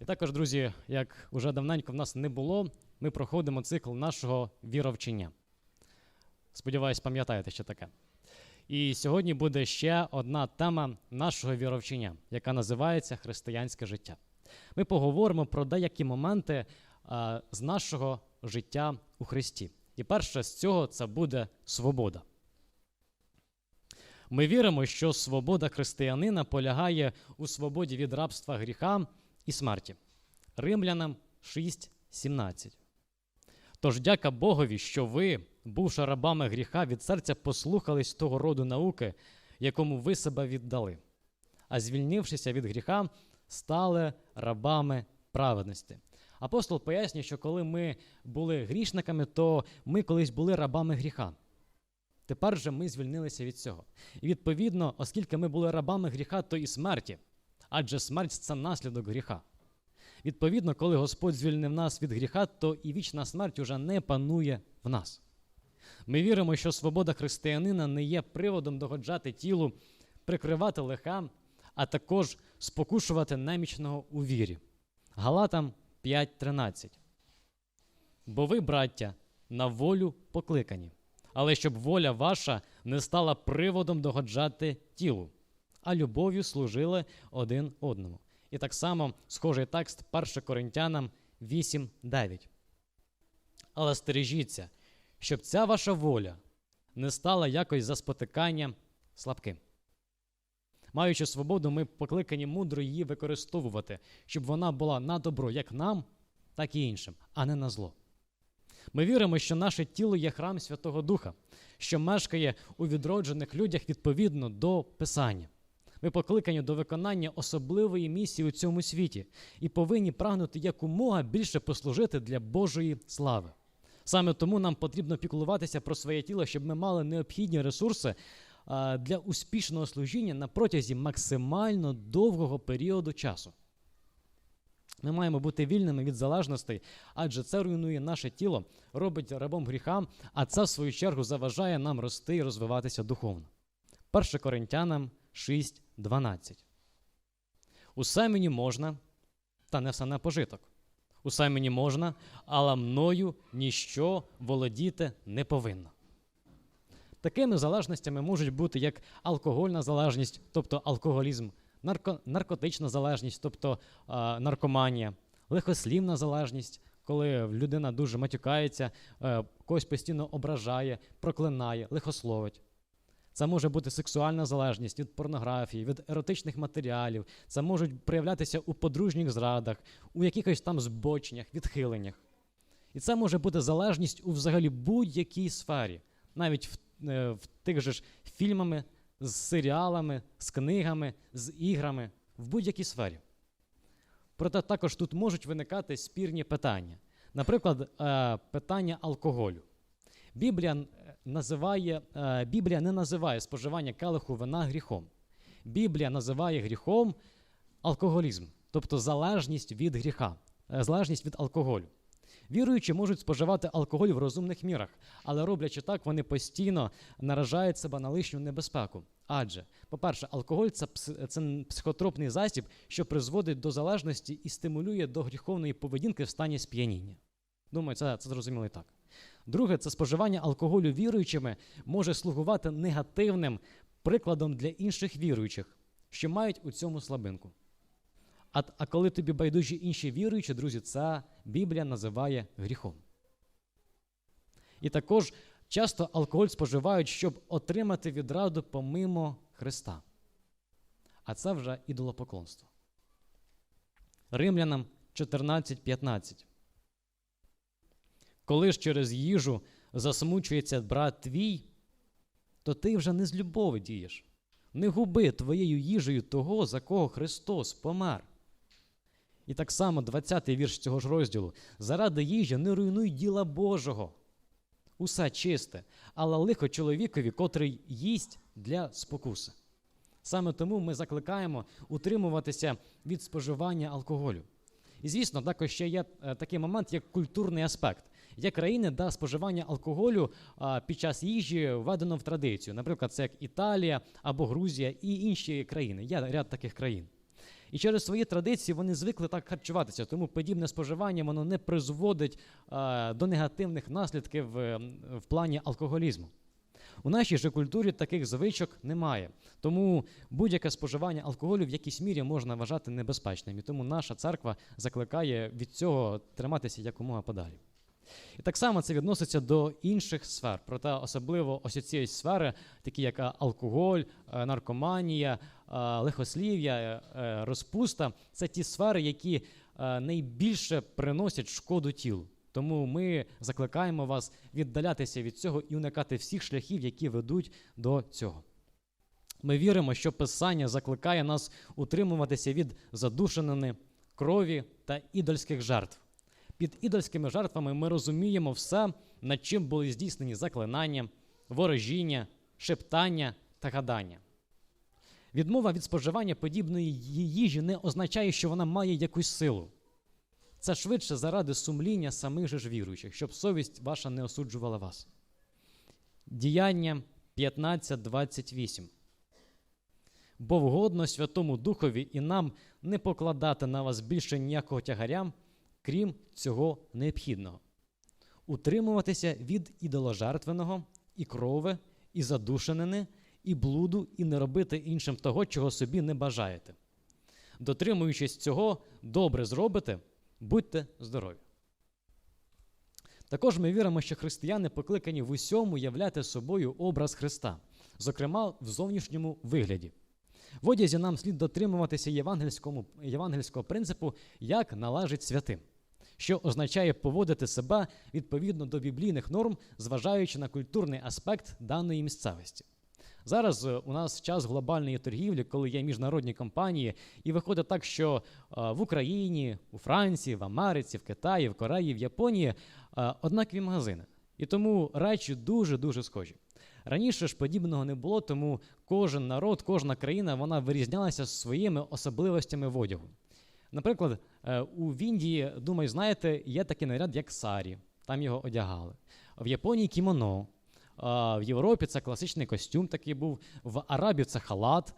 І також, друзі, як уже давненько в нас не було, ми проходимо цикл нашого віровчення. Сподіваюсь, пам'ятаєте, що таке. І сьогодні буде ще одна тема нашого віровчення, яка називається християнське життя. Ми поговоримо про деякі моменти а, з нашого життя у Христі. І перше з цього це буде свобода. Ми віримо, що свобода християнина полягає у свободі від рабства гріха і смерті. Римлянам 6:17. Тож дяка Богові, що ви, бувши рабами гріха, від серця послухались того роду науки, якому ви себе віддали, а звільнившися від гріха, стали рабами праведності. Апостол пояснює, що коли ми були грішниками, то ми колись були рабами гріха. Тепер же ми звільнилися від цього. І відповідно, оскільки ми були рабами гріха, то і смерті, адже смерть це наслідок гріха. Відповідно, коли Господь звільнив нас від гріха, то і вічна смерть уже не панує в нас. Ми віримо, що свобода християнина не є приводом догоджати тілу, прикривати лиха, а також спокушувати немічного у вірі. Галатам 5.13. Бо ви, браття, на волю покликані, але щоб воля ваша не стала приводом догоджати тілу, а любов'ю служили один одному. І так само схожий текст 1 Коринтянам 8.9. Але стережіться, щоб ця ваша воля не стала якось за спотикання слабким. Маючи свободу, ми покликані мудро її використовувати, щоб вона була на добро як нам, так і іншим, а не на зло. Ми віримо, що наше тіло є храм Святого Духа, що мешкає у відроджених людях відповідно до Писання. Ми покликані до виконання особливої місії у цьому світі і повинні прагнути якомога більше послужити для Божої слави. Саме тому нам потрібно піклуватися про своє тіло, щоб ми мали необхідні ресурси для успішного служіння на протязі максимально довгого періоду часу. Ми маємо бути вільними від залежностей, адже це руйнує наше тіло, робить рабом гріха, а це, в свою чергу, заважає нам рости і розвиватися духовно. 1 Коринтянам 6.12. Усе мені можна, та не все на пожиток. Усе мені можна, але мною ніщо володіти не повинно. Такими залежностями можуть бути як алкогольна залежність, тобто алкоголізм, нарко, наркотична залежність, тобто а, наркоманія, лихослівна залежність, коли людина дуже матюкається, е, когось постійно ображає, проклинає, лихословить. Це може бути сексуальна залежність від порнографії, від еротичних матеріалів. Це можуть проявлятися у подружніх зрадах, у якихось там збоченнях, відхиленнях. І це може бути залежність у взагалі будь-якій сфері, навіть в, е, в тих же ж фільмами, з серіалами, з книгами, з іграми, в будь-якій сфері. Проте також тут можуть виникати спірні питання. Наприклад, е, питання алкоголю. Біблія називає, е, Біблія не називає споживання келиху вина гріхом. Біблія називає гріхом алкоголізм, тобто залежність від гріха, е, залежність від алкоголю. Віруючі можуть споживати алкоголь в розумних мірах, але роблячи так, вони постійно наражають себе на лишню небезпеку. Адже, по-перше, алкоголь це, це психотропний засіб, що призводить до залежності і стимулює до гріховної поведінки в стані сп'яніння. Думаю, це, це зрозуміло і так. Друге, це споживання алкоголю віруючими може слугувати негативним прикладом для інших віруючих, що мають у цьому слабинку. А, а коли тобі байдужі інші віруючі, друзі, це Біблія називає гріхом. І також часто алкоголь споживають, щоб отримати відраду помимо Христа. А це вже ідолопоклонство. Римлянам 14.15. Коли ж через їжу засмучується брат твій, то ти вже не з любові дієш. Не губи твоєю їжею того, за кого Христос помер. І так само 20-й вірш цього ж розділу. Заради їжі не руйнуй діла Божого. Усе чисте, але лихо чоловікові, котрий їсть для спокуси. Саме тому ми закликаємо утримуватися від споживання алкоголю. І звісно, також ще є е, такий момент, як культурний аспект. Є країни, де споживання алкоголю під час їжі введено в традицію. Наприклад, це як Італія або Грузія і інші країни. Є ряд таких країн. І через свої традиції вони звикли так харчуватися, тому подібне споживання воно не призводить до негативних наслідків е, в плані алкоголізму. У нашій же культурі таких звичок немає. Тому будь-яке споживання алкоголю в якійсь мірі можна вважати небезпечним. І тому наша церква закликає від цього триматися якомога подалі. І так само це відноситься до інших сфер, проте особливо ось цієї сфери, такі як е, алкоголь, е, наркоманія, е, лихослів'я, розпуста це ті сфери, які найбільше приносять шкоду тілу. Тому ми закликаємо вас віддалятися від цього і уникати всіх шляхів, які ведуть до цього. Ми віримо, що Писання закликає нас утримуватися від задушенини, крові та ідольських жертв. Під ідольськими жертвами ми розуміємо все, над чим були здійснені заклинання, ворожіння, шептання та гадання. Відмова від споживання подібної їжі не означає, що вона має якусь силу. Це швидше заради сумління самих же ж віруючих, щоб совість ваша не осуджувала вас. Діяння 15.28. Бо вгодно Святому Духові і нам не покладати на вас більше ніякого тягаря, крім цього необхідного. Утримуватися від ідоложертвеного, і крови, і задушенини, і блуду, і не робити іншим того, чого собі не бажаєте. Дотримуючись цього, добре зробите, будьте здорові. Також ми віримо, що християни покликані в усьому являти собою образ Христа, зокрема в зовнішньому вигляді. В одязі нам слід дотримуватися євангельського принципу, як належить святим, що означає поводити себе відповідно до біблійних норм, зважаючи на культурний аспект даної місцевості. Зараз е, у нас час глобальної торгівлі, коли є міжнародні компанії, і виходить так, що е, в Україні, у Франції, в Америці, в Китаї, в Кореї, в Японії е, однакові магазини. І тому речі дуже дуже схожі. Раніше ж подібного не було, тому кожен народ, кожна країна вона вирізнялася своїми особливостями в одягу. Наприклад, е, у Індії, думаю, знаєте, є такий наряд, як сарі, там його одягали. В Японії кімоно. В Європі це класичний костюм такий був, в Арабів це халат,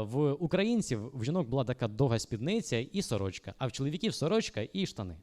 в українців в жінок була така довга спідниця і сорочка, а в чоловіків сорочка і штани.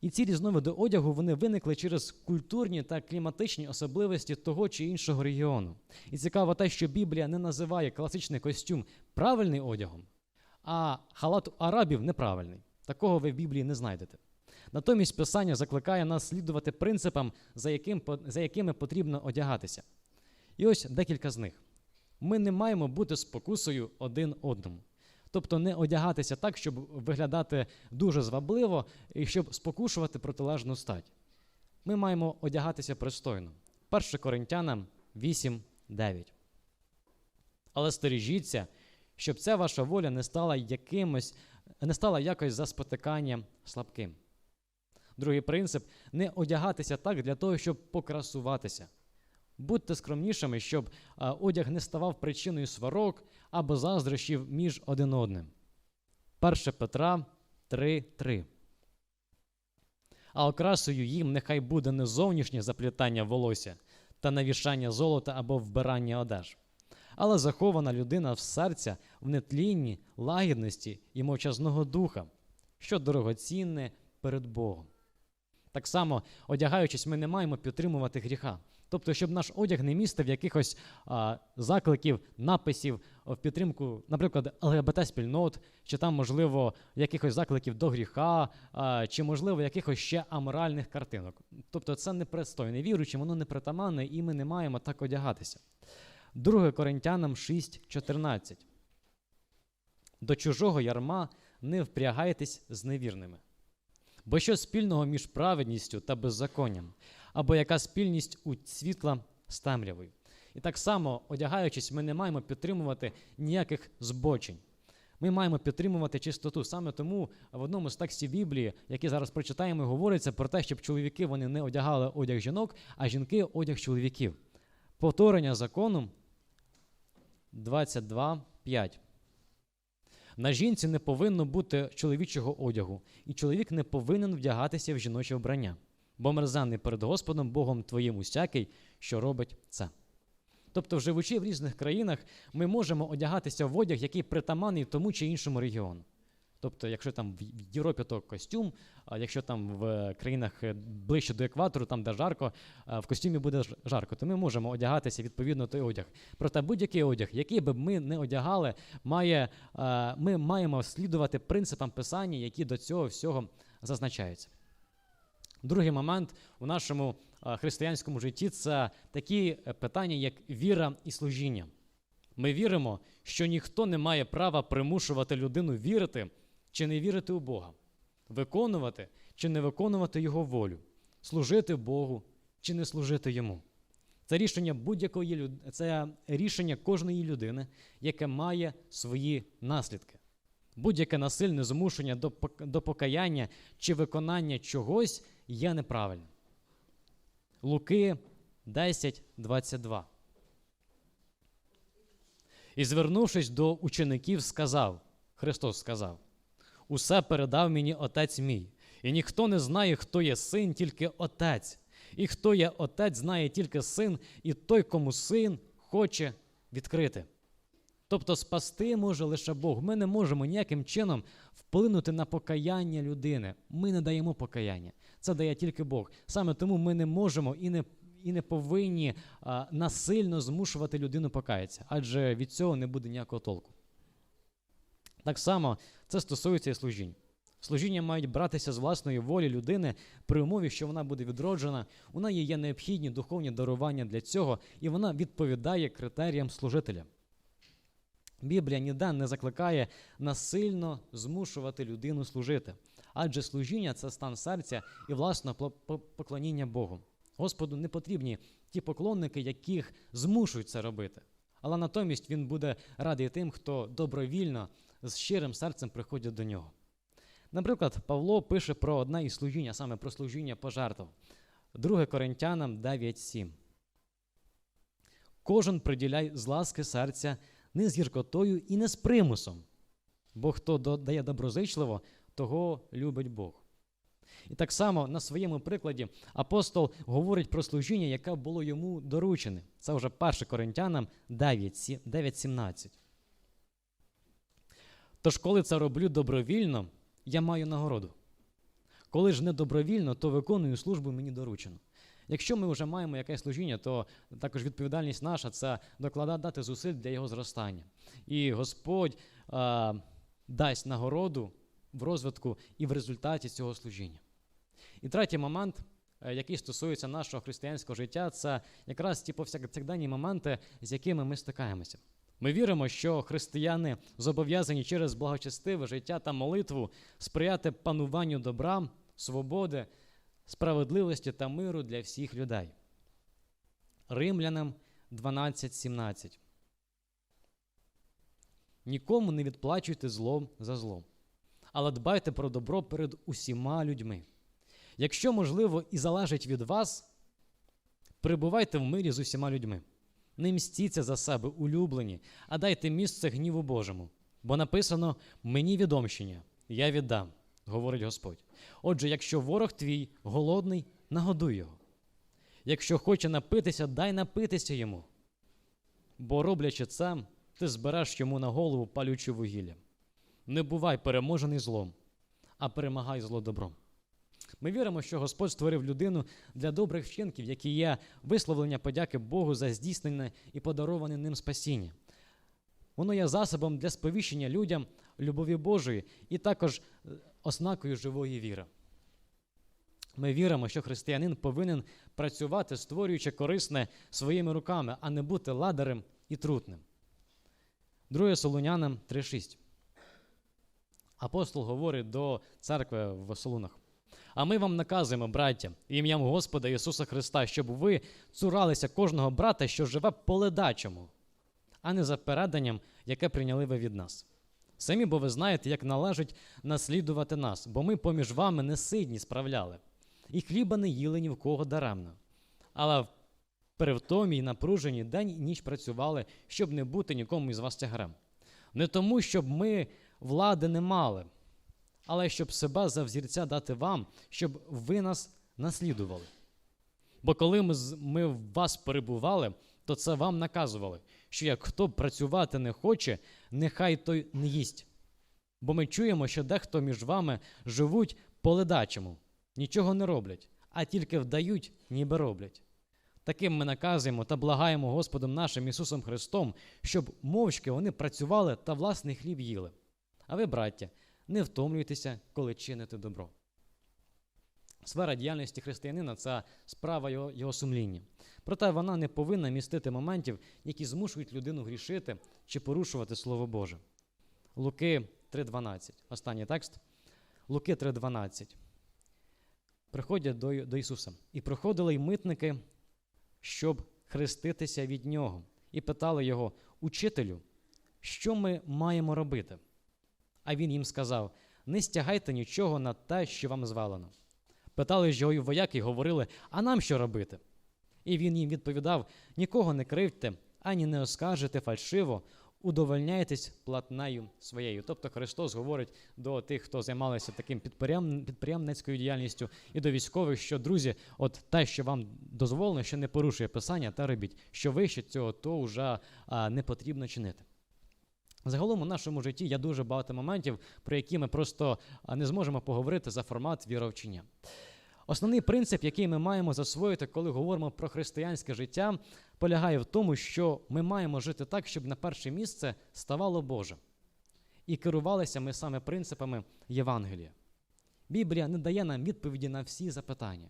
І ці різновиди одягу вони виникли через культурні та кліматичні особливості того чи іншого регіону. І цікаво те, що Біблія не називає класичний костюм правильний одягом, а халат арабів неправильний. Такого ви в Біблії не знайдете. Натомість Писання закликає нас слідувати принципам, за, яким, за якими потрібно одягатися. І ось декілька з них. Ми не маємо бути спокусою один одному. Тобто не одягатися так, щоб виглядати дуже звабливо і щоб спокушувати протилежну стать. Ми маємо одягатися пристойно. 1 Коринтянам 8.9. Але стережіться, щоб ця ваша воля не стала якимось, не стала якось за спотикання слабким. Другий принцип не одягатися так для того, щоб покрасуватися. Будьте скромнішими, щоб одяг не ставав причиною сварок або заздрощів між один одним. 1 Петра 3.3. А окрасою їм нехай буде не зовнішнє заплітання волосся та навішання золота або вбирання одеж, але захована людина в серця в нетлінні, лагідності і мовчазного духа, що дорогоцінне перед Богом. Так само, одягаючись, ми не маємо підтримувати гріха. Тобто, щоб наш одяг не містив якихось а, закликів, написів в підтримку, наприклад, ЛГБТ-спільнот, чи там, можливо, якихось закликів до гріха, а, чи, можливо, якихось ще аморальних картинок. Тобто, це непристойне віруючим, воно не притаманне, і ми не маємо так одягатися. 2 Коринтянам 6,14. До чужого ярма не впрягайтесь з невірними. Бо що спільного між праведністю та беззаконням, або яка спільність у світла з темрявою? І так само, одягаючись, ми не маємо підтримувати ніяких збочень. Ми маємо підтримувати чистоту. Саме тому в одному з текстів Біблії, який зараз прочитаємо, говориться про те, щоб чоловіки вони не одягали одяг жінок, а жінки одяг чоловіків. Повторення закону 22.5. На жінці не повинно бути чоловічого одягу, і чоловік не повинен вдягатися в жіноче вбрання, бо мерзаний перед Господом Богом твоїм усякий, що робить це. Тобто, живучи в різних країнах, ми можемо одягатися в одяг, який притаманний тому чи іншому регіону. Тобто, якщо там в Європі, то костюм, а якщо там в країнах е, ближче до екватору, там де жарко, в костюмі буде жарко, то ми можемо одягатися відповідно той одяг. Проте будь-який одяг, який би ми не одягали, має, ми маємо слідувати принципам писання, які до цього всього зазначаються. Другий момент у нашому християнському житті це такі е, питання, як віра і служіння. Ми віримо, що ніхто не має права примушувати людину вірити чи не вірити у Бога, виконувати чи не виконувати Його волю, служити Богу чи не служити Йому. Це рішення будь-якої люд... це рішення кожної людини, яке має свої наслідки. Будь-яке насильне змушення до, пок- до покаяння чи виконання чогось є неправильним. Луки 10, 22. І звернувшись до учеників, сказав, Христос сказав: Усе передав мені Отець мій, і ніхто не знає, хто є син, тільки Отець. І хто є Отець, знає тільки син, і той, кому син хоче відкрити. Тобто спасти може лише Бог. Ми не можемо ніяким чином вплинути на покаяння людини. Ми не даємо покаяння. Це дає тільки Бог. Саме тому ми не можемо і не, і не повинні а, насильно змушувати людину покаятися, адже від цього не буде ніякого толку. Так само це стосується і служінь. Служіння мають братися з власної волі людини при умові, що вона буде відроджена, у неї є необхідні духовні дарування для цього, і вона відповідає критеріям служителя. Біблія ніде не закликає насильно змушувати людину служити, адже служіння це стан серця і власне поклоніння Богу. Господу не потрібні ті поклонники, яких змушують це робити. Але натомість він буде радий тим, хто добровільно з щирим серцем приходять до нього. Наприклад, Павло пише про одне із служіння, саме про служіння пожертв. 2 Коринтянам 9.7. Кожен приділяй з ласки серця не з гіркотою і не з примусом. Бо хто дає доброзичливо, того любить Бог. І так само на своєму прикладі апостол говорить про служіння, яке було йому доручене. Це вже 1 Коринтянам 9, 9.17. Тож, коли це роблю добровільно, я маю нагороду. Коли ж не добровільно, то виконую службу мені доручено. Якщо ми вже маємо якесь служіння, то також відповідальність наша це докладати зусиль для його зростання. І Господь а, дасть нагороду в розвитку і в результаті цього служіння. І третій момент, е, який стосується нашого християнського життя, це якраз ті повсякденні моменти, з якими ми стикаємося. Ми віримо, що християни зобов'язані через благочестиве життя та молитву сприяти пануванню добра, свободи, справедливості та миру для всіх людей. Римлянам 12.17. Нікому не відплачуйте зло за зло, але дбайте про добро перед усіма людьми. Якщо можливо і залежить від вас, перебувайте в мирі з усіма людьми. Не мстіться за себе, улюблені, а дайте місце гніву Божому. Бо написано мені відомщення, я віддам, говорить Господь. Отже, якщо ворог твій голодний, нагодуй його. Якщо хоче напитися, дай напитися йому. Бо роблячи це, ти збереш йому на голову палюче вугілля. Не бувай переможений злом, а перемагай зло добром. Ми віримо, що Господь створив людину для добрих вчинків, які є висловлення подяки Богу за здійснене і подароване ним спасіння. Воно є засобом для сповіщення людям любові Божої і також е, ознакою живої віри. Ми віримо, що християнин повинен працювати, створюючи корисне своїми руками, а не бути ладарем і трутним. 2 Солунянам 3.6. Апостол говорить до церкви в Солунах. А ми вам наказуємо, браття, ім'ям Господа Ісуса Христа, щоб ви цуралися кожного брата, що живе по ледачому, а не за переданням, яке прийняли ви від нас. Самі, бо ви знаєте, як належить наслідувати нас, бо ми поміж вами не сидні справляли, і хліба не їли ні в кого даремно. Але в перевтомі й напруженні день і ніч працювали, щоб не бути нікому із вас тягарем. Не тому, щоб ми влади не мали, але щоб себе за взірця дати вам, щоб ви нас наслідували. Бо коли ми, ми в вас перебували, то це вам наказували, що як хто працювати не хоче, нехай той не їсть. Бо ми чуємо, що дехто між вами живуть по ледачому, нічого не роблять, а тільки вдають, ніби роблять. Таким ми наказуємо та благаємо Господом нашим Ісусом Христом, щоб мовчки вони працювали та власний хліб їли. А ви, браття, не втомлюйтеся, коли чините добро. Сфера діяльності християнина це справа його, його сумління. Проте вона не повинна містити моментів, які змушують людину грішити чи порушувати Слово Боже. Луки 3.12. Останній текст. Луки 3.12. Приходять до, до Ісуса. І приходили й митники, щоб хреститися від Нього, і питали його, Учителю, що ми маємо робити? А він їм сказав: Не стягайте нічого на те, що вам звалено. Питали ж його й вояки і говорили, а нам що робити? І він їм відповідав: Нікого не кривдьте, ані не оскаржите фальшиво, удовольняйтесь платнею своєю. Тобто Христос говорить до тих, хто займалися таким підприємницькою діяльністю, і до військових, що друзі, от те, що вам дозволено, що не порушує писання, та робіть. Що вище цього, то вже а, не потрібно чинити. Загалом у нашому житті є дуже багато моментів, про які ми просто не зможемо поговорити за формат віровчення. Основний принцип, який ми маємо засвоїти, коли говоримо про християнське життя, полягає в тому, що ми маємо жити так, щоб на перше місце ставало Боже. І керувалися ми саме принципами Євангелія. Біблія не дає нам відповіді на всі запитання.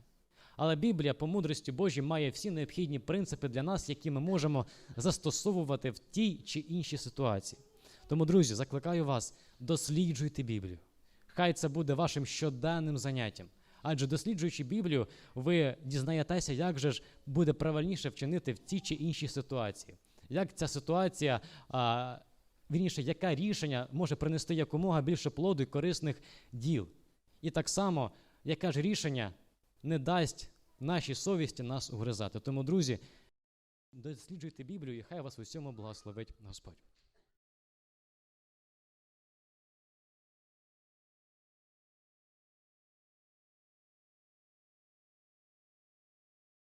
Але Біблія, по мудрості Божій, має всі необхідні принципи для нас, які ми можемо застосовувати в тій чи іншій ситуації. Тому, друзі, закликаю вас, досліджуйте Біблію. Хай це буде вашим щоденним заняттям. Адже досліджуючи Біблію, ви дізнаєтеся, як же ж буде правильніше вчинити в тій чи іншій ситуації. Як ця ситуація, а, вірніше, яке рішення може принести якомога більше плоду і корисних діл. І так само, яке ж рішення не дасть нашій совісті нас угризати. Тому, друзі, досліджуйте Біблію, і хай вас у всьому благословить Господь.